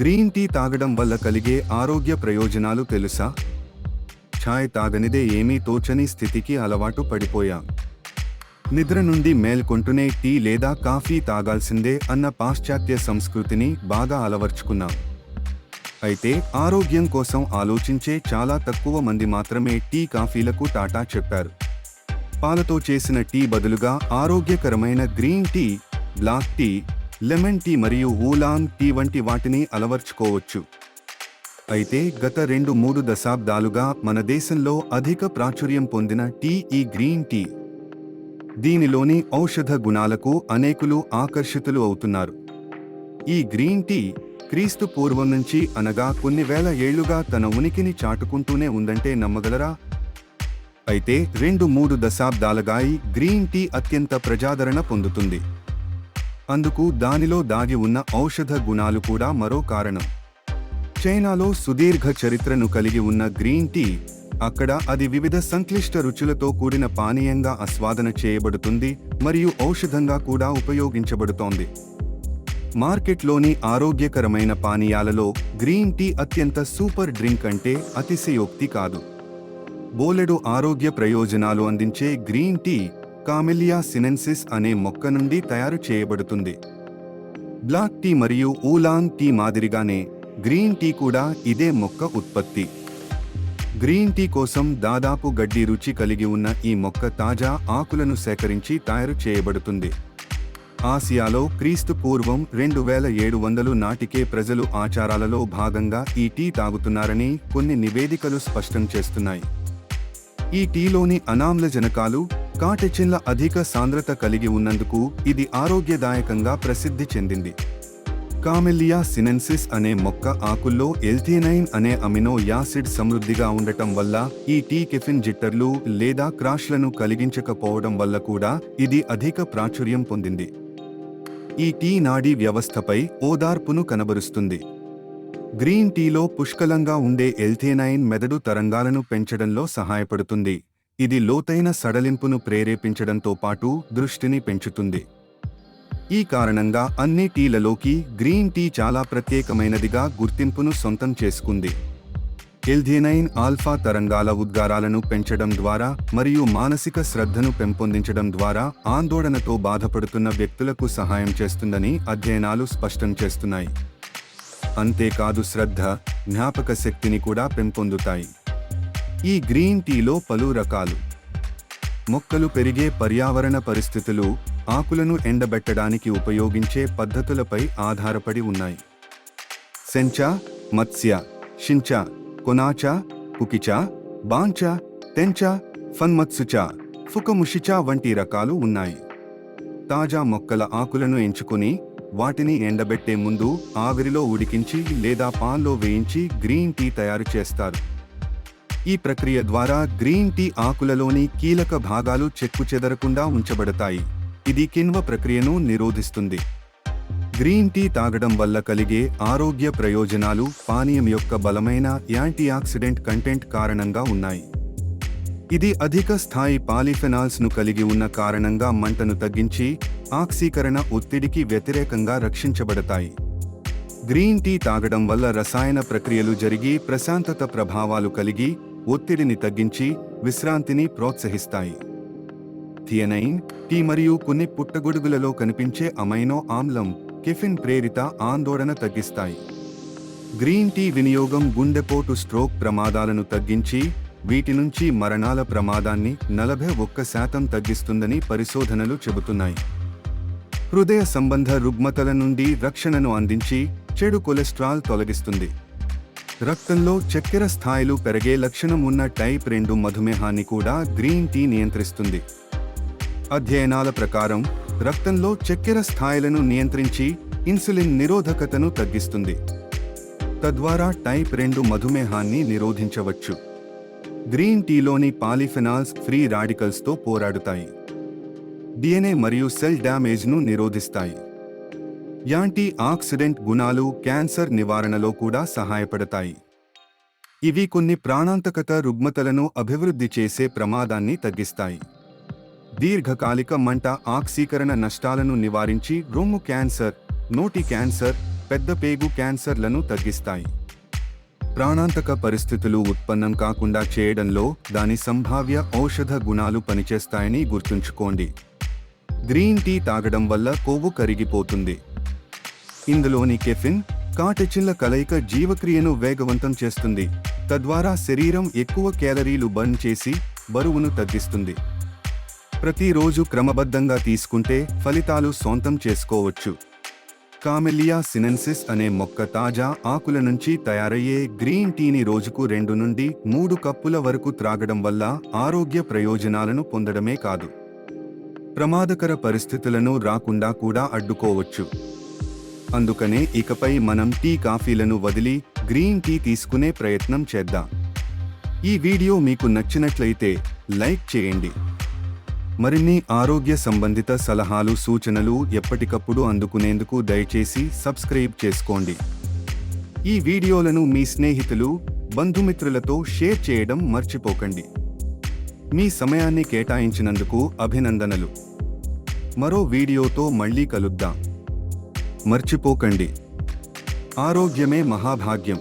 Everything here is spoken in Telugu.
గ్రీన్ టీ తాగడం వల్ల కలిగే ఆరోగ్య ప్రయోజనాలు తెలుసా? ఛాయ్ తాగనిదే ఏమీ తోచని స్థితికి అలవాటు పడిపోయాం. నిద్ర నుండి మేల్కొంటూనే టీ లేదా కాఫీ తాగాల్సిందే అన్న పాశ్చాత్య సంస్కృతిని బాగా అలవర్చుకున్నాం. అయితే ఆరోగ్యం కోసం ఆలోచించే చాలా తక్కువ మంది మాత్రమే టీ కాఫీలకు టాటా చెప్పారు. పాలతో చేసిన టీ బదులుగా ఆరోగ్యకరమైన green tea black tea lemon tea మరియు ఊలాంగ్ టీ వంటి వాటిని అలవర్చుకోవచ్చు. అయితే గత రెండు మూడు దశాబ్దాలుగా మన దేశంలో అధిక ప్రాచుర్యం పొందిన టీ ఈ గ్రీన్ టీ. దీనిలోని ఔషధ గుణాలకు అనేకులు ఆకర్షితులు అవుతున్నారు. ఈ గ్రీన్ టీ క్రీస్తు పూర్వం నుంచి అనగా కొన్ని వేల ఏళ్ళుగా తన ఉనికిని చాటుకుంటూనే ఉందంటే నమ్మగలరా? అయితే రెండు మూడు దశాబ్దాలుగా ఈ గ్రీన్ టీ అత్యంత ప్రజాదరణ పొందుతుంది. అందుకు దానిలో దాగి ఉన్న ఔషధ గుణాలు కూడా మరో కారణం. చైనాలో సుదీర్ఘ చరిత్రను కలిగి ఉన్న గ్రీన్ టీ అక్కడ అది వివిధ సంక్లిష్ట రుచులతో కూడిన పానీయంగా ఆస్వాదన చేయబడుతుంది మరియు ఔషధంగా కూడా ఉపయోగించబడుతోంది. మార్కెట్లోని ఆరోగ్యకరమైన పానీయాలలో గ్రీన్ టీ అత్యంత సూపర్ డ్రింక్ అంటే అతిశయోక్తి కాదు. బోలెడు ఆరోగ్య ప్రయోజనాలు అందించే గ్రీన్ టీ కామెలియా సినెన్సిస్ అనే మొక్క నుండి తయారు చేయబడుతుంది. బ్లాక్ టీ మరియు ఊలాంగ్ టీ మాదిరిగానే గ్రీన్ టీ కూడా ఇదే మొక్క ఉత్పత్తి. గ్రీన్ టీ కోసం దాదాపు గడ్డి రుచి కలిగి ఉన్న ఈ మొక్క తాజా ఆకులను సేకరించి తయారు చేయబడుతుంది. ఆసియాలో క్రీస్తు పూర్వం రెండు వేల ఏడు వందలు నాటికే ప్రజలు ఆచారాలలో భాగంగా ఈ టీ తాగుతున్నారని కొన్ని నివేదికలు స్పష్టం చేస్తున్నాయి. ఈ టీలోని అనామ్లజనకాలు కాటెచిన్ల అధిక సాంద్రత కలిగి ఉన్నందుకు ఇది ఆరోగ్యదాయకంగా ప్రసిద్ధి చెందింది. కామెలియా సినెన్సిస్ అనే మొక్క ఆకుల్లో ఎల్థియనైన్ అనే అమినో యాసిడ్ సమృద్ధిగా ఉండటం వల్ల ఈ టీ కెఫిన్ జిట్టర్లు లేదా క్రాష్లను కలిగించకపోవడం వల్ల కూడా ఇది అధిక ప్రాచుర్యం పొందింది. ఈ టీ నాడీ వ్యవస్థపై ఓదార్పును కనబరుస్తుంది. గ్రీన్ టీలో పుష్కలంగా ఉండే ఎల్థేనైన్ మెదడు తరంగాలను పెంచడంలో సహాయపడుతుంది. ఇది లోతైన సడలింపును ప్రేరేపించడంతో పాటు దృష్టిని పెంచుతుంది. ఈ కారణంగా అన్ని టీలలోకి గ్రీన్ టీ చాలా ప్రత్యేకమైనదిగా గుర్తింపును సొంతం చేసుకుంది. ఎల్థేనైన్ ఆల్ఫా తరంగాల ఉద్గారాలను పెంచడం ద్వారా మరియు మానసిక శ్రద్ధను పెంపొందించడం ద్వారా ఆందోళనతో బాధపడుతున్న వ్యక్తులకు సహాయం చేస్తుందని అధ్యయనాలు స్పష్టం చేస్తున్నాయి. అంతేకాదు శ్రద్ధ జ్ఞాపక శక్తిని కూడా పెంపొందుతాయి. ఈ గ్రీన్ టీలో పలు రకాలు. మొక్కలు పెరిగే పర్యావరణ పరిస్థితులు ఆకులను ఎండబెట్టడానికి ఉపయోగించే పద్ధతులపై ఆధారపడి ఉన్నాయి. సెంచా మత్స్య షించా కొనాచా కుకిచా బాంచా తెంచా ఫన్మత్సుచా ఫుకముషిచా వంటి రకాలు ఉన్నాయి. తాజా మొక్కల ఆకులను ఎంచుకుని వాటిని ఎండబెట్టే ముందు ఆవిరిలో ఉడికించి లేదా పాల్లో వేయించి గ్రీన్ టీ తయారు చేస్తారు. ఈ ప్రక్రియ ద్వారా గ్రీన్ టీ ఆకులలోని కీలక భాగాలు చెక్కుచెదరకుండా ఉంచబడతాయి. ఇది కిణ్వ ప్రక్రియను నిరోధిస్తుంది. గ్రీన్ టీ తాగడం వల్ల కలిగే ఆరోగ్య ప్రయోజనాలు పానీయం యొక్క బలమైన యాంటీఆక్సిడెంట్ కంటెంట్ కారణంగా ఉన్నాయి. ఇది అధిక స్థాయి పాలిఫెనాల్స్ను కలిగి ఉన్న కారణంగా మంటను తగ్గించి ఆక్సీకరణ ఒత్తిడికి వ్యతిరేకంగా రక్షించబడతాయి. గ్రీన్ టీ తాగడం వల్ల రసాయన ప్రక్రియలు జరిగి ప్రశాంతత ప్రభావాలు కలిగి ఒత్తిడిని తగ్గించి విశ్రాంతిని ప్రోత్సహిస్తాయి. థియనైన్ టీ మరియు కొన్ని పుట్టగొడుగులలో కనిపించే అమైనో ఆమ్లం కెఫిన్ ప్రేరిత ఆందోళన తగ్గిస్తాయి. గ్రీన్ టీ వినియోగం గుండెపోటు స్ట్రోక్ ప్రమాదాలను తగ్గించి వీటి నుంచి మరణాల ప్రమాదాన్ని నలభై ఒక్క శాతం తగ్గిస్తుందని పరిశోధనలు చెబుతున్నాయి. హృదయ సంబంధ రుగ్మతల నుండి రక్షణను అందించి చెడు కొలెస్ట్రాల్ తొలగిస్తుంది. రక్తంలో చక్కెర స్థాయిలు పెరిగే లక్షణం ఉన్న టైప్ రెండు మధుమేహాన్ని కూడా గ్రీన్ టీ నియంత్రిస్తుంది. అధ్యయనాల ప్రకారం రక్తంలో చక్కెర స్థాయిలను నియంత్రించి ఇన్సులిన్ నిరోధకతను తగ్గిస్తుంది. తద్వారా టైప్ రెండు మధుమేహాన్ని నిరోధించవచ్చు. గ్రీన్ టీలోని పాలిఫెనాల్స్ ఫ్రీ రాడికల్స్తో పోరాడుతాయి. డిఎన్ఏ మరియు సెల్ డ్యామేజ్ను నిరోధిస్తాయి. యాంటీ ఆక్సిడెంట్ గుణాలు క్యాన్సర్ నివారణలో కూడా సహాయపడతాయి. ఇవి కొన్ని ప్రాణాంతకత రుగ్మతలను అభివృద్ధి చేసే ప్రమాదాన్ని తగ్గిస్తాయి. దీర్ఘకాలిక మంట ఆక్సీకరణ నష్టాలను నివారించి రొమ్ము క్యాన్సర్ నోటి క్యాన్సర్ పెద్ద పేగు క్యాన్సర్లను తగ్గిస్తాయి. ప్రాణాంతక పరిస్థితులు ఉత్పన్నం కాకుండా చేయడంలో దాని సంభావ్య ఔషధ గుణాలు పనిచేస్తాయని గుర్తుంచుకోండి. గ్రీన్ టీ తాగడం వల్ల కొవ్వు కరిగిపోతుంది. ఇందులోని కెఫిన్ కాటెచిన్ల కలయిక జీవక్రియను వేగవంతం చేస్తుంది. తద్వారా శరీరం ఎక్కువ క్యాలరీలు బర్న్ చేసి బరువును తగ్గిస్తుంది. ప్రతిరోజు క్రమబద్ధంగా తీసుకుంటే ఫలితాలు సొంతం చేసుకోవచ్చు. కామెలియా సినెన్సిస్ అనే మొక్క తాజా ఆకుల నుంచి తయారయ్యే గ్రీన్ టీని రోజుకు రెండు నుండి మూడు కప్పుల వరకు త్రాగడం వల్ల ఆరోగ్య ప్రయోజనాలను పొందడమే కాదు. ప్రమాదకర పరిస్థితులను రాకుండా కూడా అడ్డుకోవచ్చు. అందుకనే ఇకపై మనం టీ కాఫీలను వదిలి గ్రీన్ టీ తీసుకునే ప్రయత్నం చేద్దాం. ఈ వీడియో మీకు నచ్చినట్లయితే లైక్ చేయండి. మరిన్ని ఆరోగ్య సంబంధిత సలహాలు సూచనలు ఎప్పటికప్పుడు అందుకునేందుకు దయచేసి సబ్స్క్రైబ్ చేసుకోండి. ఈ వీడియోలను మీ స్నేహితులు బంధుమిత్రులతో షేర్ చేయడం మర్చిపోకండి. మీ సమయాన్ని కేటాయించినందుకు అభినందనలు. మరో వీడియోతో మళ్ళీ కలుద్దాం. మర్చిపోకండి. ఆరోగ్యమే మహాభాగ్యం.